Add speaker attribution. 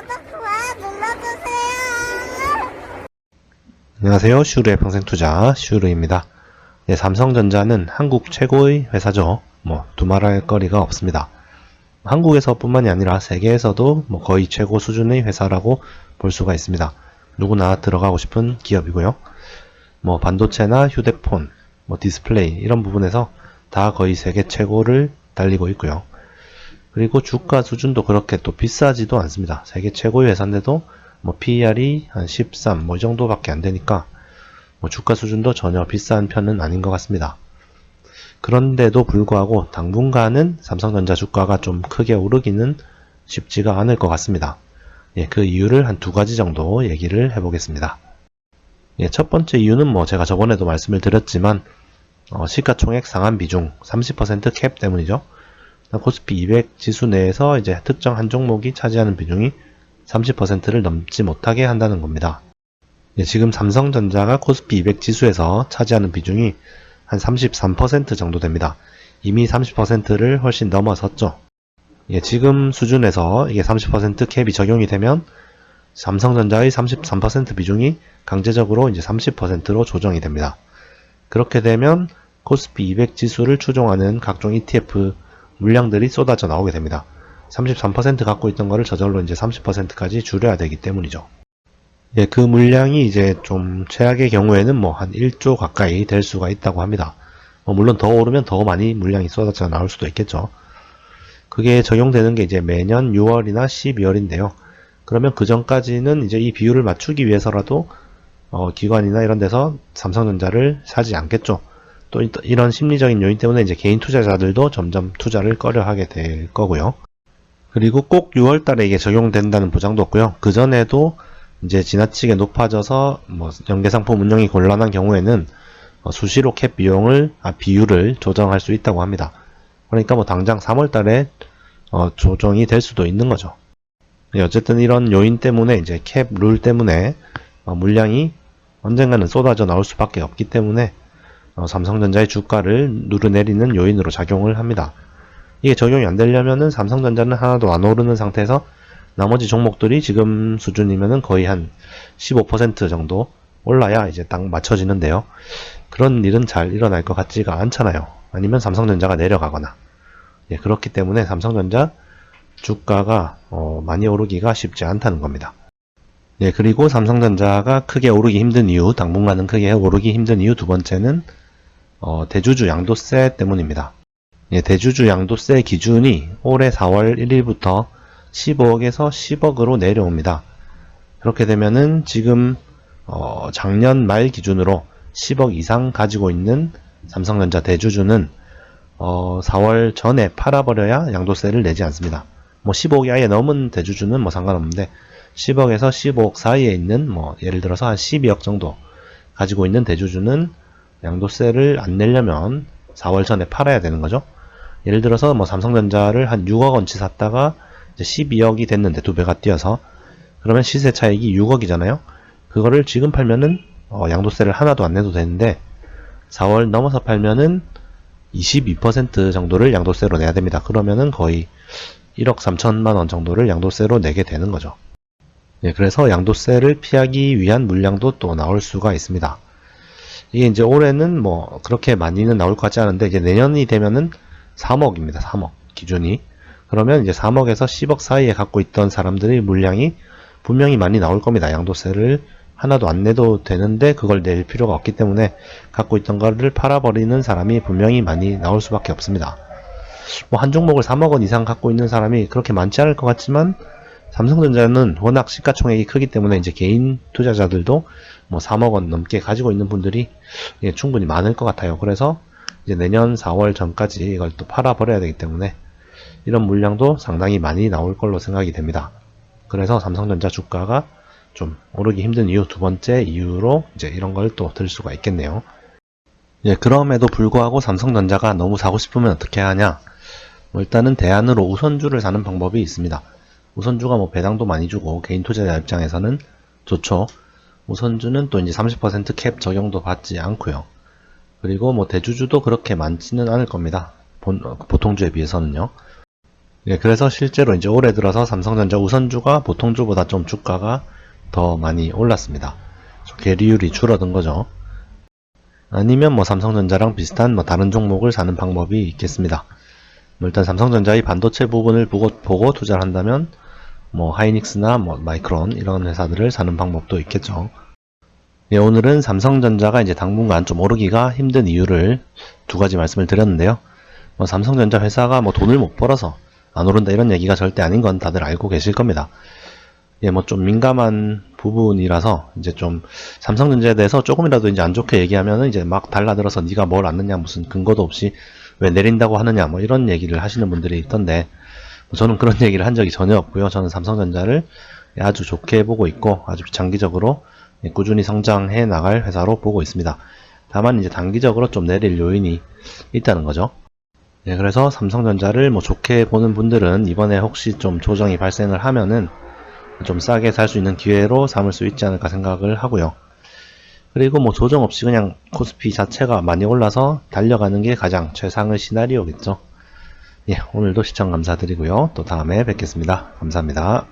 Speaker 1: 구독, 좋아요 눌러주세요.
Speaker 2: 안녕하세요. 슈르의 평생 투자 슈르입니다. 네, 삼성전자는 한국 최고의 회사죠. 뭐 두말할 거리가 없습니다. 한국에서뿐만이 아니라 세계에서도 뭐 거의 최고 수준의 회사라고 볼 수가 있습니다. 누구나 들어가고 싶은 기업이고요. 뭐 반도체나 휴대폰, 뭐 디스플레이 이런 부분에서 다 거의 세계 최고를 달리고 있고요. 그리고 주가 수준도 그렇게 또 비싸지도 않습니다. 세계 최고의 회사인데도 뭐 PER이 한 13, 뭐 이 정도밖에 안 되니까 뭐 주가 수준도 전혀 비싼 편은 아닌 것 같습니다. 그런데도 불구하고 당분간은 삼성전자 주가가 좀 크게 오르기는 쉽지가 않을 것 같습니다. 예, 그 이유를 한 두 가지 정도 얘기를 해보겠습니다. 예, 첫 번째 이유는 뭐 제가 저번에도 말씀을 드렸지만 어, 시가총액 상한 비중 30%캡 때문이죠. 코스피 200 지수 내에서 이제 특정 한 종목이 차지하는 비중이 30%를 넘지 못하게 한다는 겁니다. 예, 지금 삼성전자가 코스피 200 지수에서 차지하는 비중이 한 33% 정도 됩니다. 이미 30%를 훨씬 넘어섰죠. 예, 지금 수준에서 이게 30% 캡이 적용이 되면 삼성전자의 33% 비중이 강제적으로 이제 30%로 조정이 됩니다. 그렇게 되면 코스피 200 지수를 추종하는 각종 ETF 물량들이 쏟아져 나오게 됩니다. 33% 갖고 있던 거를 저절로 이제 30%까지 줄여야 되기 때문이죠. 예, 그 물량이 이제 좀 최악의 경우에는 뭐 한 1조 가까이 될 수가 있다고 합니다. 뭐 물론 더 오르면 더 많이 물량이 쏟아져 나올 수도 있겠죠. 그게 적용되는 게 이제 매년 6월이나 12월인데요. 그러면 그 전까지는 이제 이 비율을 맞추기 위해서라도 어, 기관이나 이런 데서 삼성전자를 사지 않겠죠. 또 이- 이런 심리적인 요인 때문에 이제 개인 투자자들도 점점 투자를 꺼려 하게 될 거고요. 그리고 꼭 6월 달에 이게 적용된다는 보장도 없고요. 그 전에도 이제 지나치게 높아져서 뭐 연계 상품 운영이 곤란한 경우에는 어, 수시로 캡 비용을 아, 비율을 조정할 수 있다고 합니다. 그러니까 뭐 당장 3월 달에 어, 조정이 될 수도 있는 거죠. 예, 어쨌든 이런 요인 때문에 이제 캡 룰 때문에 어, 물량이 언젠가는 쏟아져 나올 수밖에 없기 때문에 어, 삼성전자의 주가를 누르내리는 요인으로 작용을 합니다. 이게 적용이 안 되려면은 삼성전자는 하나도 안 오르는 상태에서 나머지 종목들이 지금 수준이면은 거의 한 15% 정도 올라야 이제 딱 맞춰지는데요. 그런 일은 잘 일어날 것 같지가 않잖아요. 아니면 삼성전자가 내려가거나. 예, 그렇기 때문에 삼성전자 주가가 어, 많이 오르기가 쉽지 않다는 겁니다. 예, 그리고 삼성전자가 크게 오르기 힘든 이유, 당분간은 크게 오르기 힘든 이유 두 번째는 어, 대주주 양도세 때문입니다. 예, 대주주 양도세 기준이 올해 4월 1일부터 15억에서 10억으로 내려옵니다. 그렇게 되면은 지금 어, 작년 말 기준으로 10억 이상 가지고 있는 삼성전자 대주주는 어, 4월 전에 팔아버려야 양도세를 내지 않습니다. 뭐 15억이 아예 넘은 대주주는 뭐 상관없는데 10억에서 15억 사이에 있는 뭐 예를 들어서 한 12억 정도 가지고 있는 대주주는 양도세를 안 내려면 4월 전에 팔아야 되는 거죠. 예를 들어서 뭐 삼성전자를 한 6억 원치 샀다가 이제 12억이 됐는데 두 배가 뛰어서 그러면 시세 차익이 6억이잖아요. 그거를 지금 팔면은 어, 양도세를 하나도 안 내도 되는데 4월 넘어서 팔면은 22% 정도를 양도세로 내야 됩니다. 그러면은 거의 1억 3천만 원 정도를 양도세로 내게 되는 거죠. 예, 그래서 양도세를 피하기 위한 물량도 또 나올 수가 있습니다. 이게 이제 올해는 뭐 그렇게 많이는 나올 것 같지 않은데 이제 내년이 되면은 3억입니다. 3억 기준이. 그러면 이제 3억에서 10억 사이에 갖고 있던 사람들의 물량이 분명히 많이 나올 겁니다. 양도세를 하나도 안 내도 되는데 그걸 낼 필요가 없기 때문에 갖고 있던 거를 팔아버리는 사람이 분명히 많이 나올 수밖에 없습니다. 뭐 한 종목을 3억 원 이상 갖고 있는 사람이 그렇게 많지 않을 것 같지만 삼성전자는 워낙 시가총액이 크기 때문에 이제 개인 투자자들도 뭐 3억 원 넘게 가지고 있는 분들이 예, 충분히 많을 것 같아요. 그래서 이제 내년 4월 전까지 이걸 또 팔아 버려야 되기 때문에 이런 물량도 상당히 많이 나올 걸로 생각이 됩니다. 그래서 삼성전자 주가가 좀 오르기 힘든 이유 두 번째 이유로 이제 이런 걸 또 들 수가 있겠네요. 예, 그럼에도 불구하고 삼성전자가 너무 사고 싶으면 어떻게 하냐? 뭐 일단은 대안으로 우선주를 사는 방법이 있습니다. 우선주가 뭐 배당도 많이 주고 개인 투자자 입장에서는 좋죠. 우선주는 또 이제 30%캡 적용도 받지 않고요. 그리고 뭐 대주주도 그렇게 많지는 않을 겁니다. 본- 어, 보통주에 비해서는요. 예, 그래서 실제로 이제 올해 들어서 삼성전자 우선주가 보통주보다 좀 주가가 더 많이 올랐습니다. 계리율이 줄어든 거죠. 아니면 뭐 삼성전자랑 비슷한 뭐 다른 종목을 사는 방법이 있겠습니다. 뭐 일단 삼성전자의 반도체 부분을 보고, 보고 투자를 한다면 뭐 하이닉스나 뭐 마이크론 이런 회사들을 사는 방법도 있겠죠. 예, 오늘은 삼성전자가 이제 당분간 좀 오르기가 힘든 이유를 두 가지 말씀을 드렸는데요. 뭐 삼성전자 회사가 뭐 돈을 못 벌어서 안 오른다 이런 얘기가 절대 아닌 건 다들 알고 계실 겁니다. 예, 뭐 좀 민감한 부분이라서 이제 좀 삼성전자에 대해서 조금이라도 이제 안 좋게 얘기하면은 이제 막 달라들어서 네가 뭘 안느냐 무슨 근거도 없이 왜 내린다고 하느냐 뭐 이런 얘기를 하시는 분들이 있던데 뭐 저는 그런 얘기를 한 적이 전혀 없고요. 저는 삼성전자를 아주 좋게 보고 있고 아주 장기적으로 예, 꾸준히 성장해 나갈 회사로 보고 있습니다. 다만 이제 단기적으로 좀 내릴 요인이 있다는 거죠. 예, 그래서 삼성전자를 뭐 좋게 보는 분들은 이번에 혹시 좀 조정이 발생을 하면은 좀 싸게 살 수 있는 기회로 삼을 수 있지 않을까 생각을 하고요. 그리고 뭐 조정 없이 그냥 코스피 자체가 많이 올라서 달려가는 게 가장 최상의 시나리오겠죠. 예, 오늘도 시청 감사드리고요. 또 다음에 뵙겠습니다. 감사합니다.